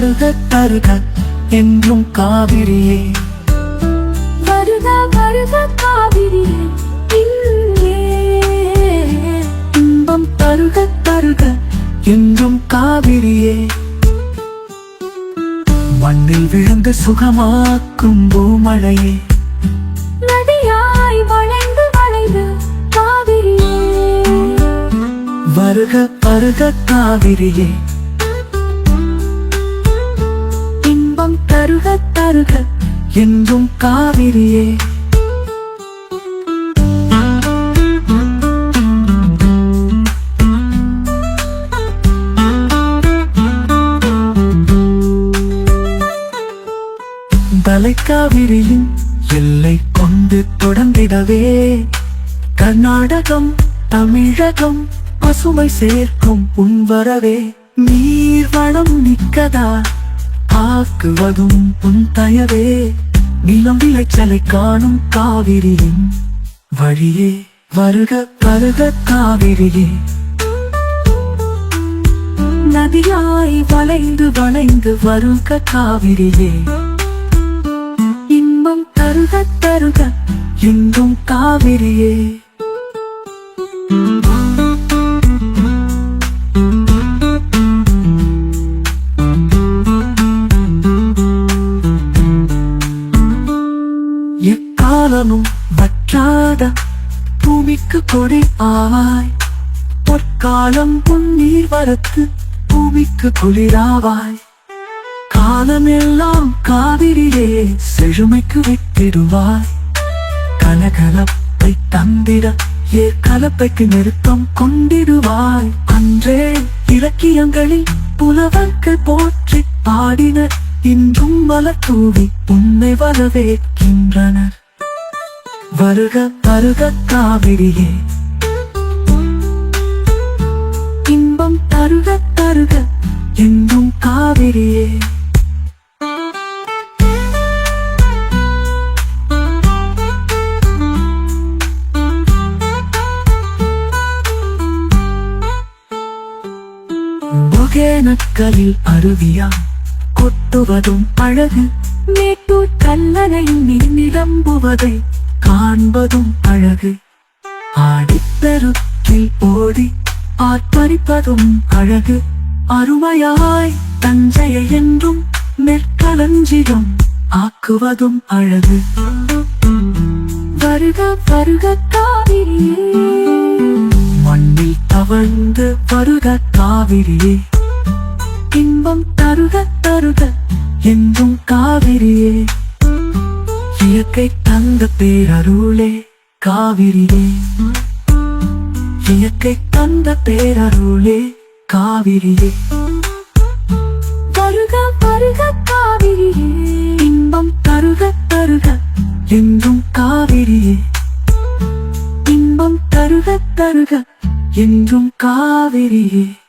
தருக என்றும் காவிரியே. வருக வருக காவிரியே இன்பம் தருக தருக என்றும் காவிரியே. மண்ணில் விழுந்து சுகமாக்கும் பூமழையே. நதியாய் வளைந்து வளைந்து காவிரியே. வருக வருக காவிரியே. தருக தருக என்றும் காவிரியே. தலைக்காவிரியின் எல்லை கொண்டு தொடர்ந்திடவே. கர்நாடகம் தமிழகம் பசுமை சேர்க்கும் உன் வரவே. நீர் வளம் நிற்கதா ஆக்குவதும் உன் தயவே. நிலம் விளைச்சலை காணும் காவிரியின் வழியே. வருக பருக காவிரியே. நதியாய் வளைந்து வளைந்து வருக காவிரியே. இன்பம் தருக தருக இன்பம் காவிரியே. எக்காலமும் வற்றாத பூமிக்கு கொடை ஆவாய். பொற்காலம் பொன்னீர் வரத்து பூமிக்கு குளிராவாய். காலமெல்லாம் காவிரியே செழுமைக்கு விட்டிடுவாய். கலகலப்பை தந்திட ஏற்கலப்பைக்கு நெருக்கம் கொண்டிடுவாய். அன்றே இலக்கியங்களில் புலவர்கள் போற்றி பாடினர் இன்றும் மலத்தூவி உன்னை வரவேற்கின்றனர். வருக வருக காவிரியே. இன்பம் தருக தருக எங்கும் காவிரியே. ஒகேனக்கலில் அருவியா? கொட்டுவதும் அழகு. மேட்டூர் கல்லணையில் நீர் நிரம்புவதை காண்பதும் அழகு. ஆடித்தருக்கில் ஓடி ஆர்ப்பரிப்பதும் அழகு. அருமையாய் தஞ்சையை என்றும் நெற்களஞ்சியம் ஆக்குவதும் அழகு. வருக வருக காவிரியே. மண்ணில் தவழ்ந்து வருக காவிரியே. இன்பம் தருக தருக என்றும் காவிரியே. இயற்கை தந்த பேரருளே காவிரியே. இயற்கை தந்த பேரருளே காவிரியே. வருக வருக காவிரியே. இன்பம் தருக தருக என்றும் காவிரியே. இன்பம் தருக தருக என்றும் காவிரியே.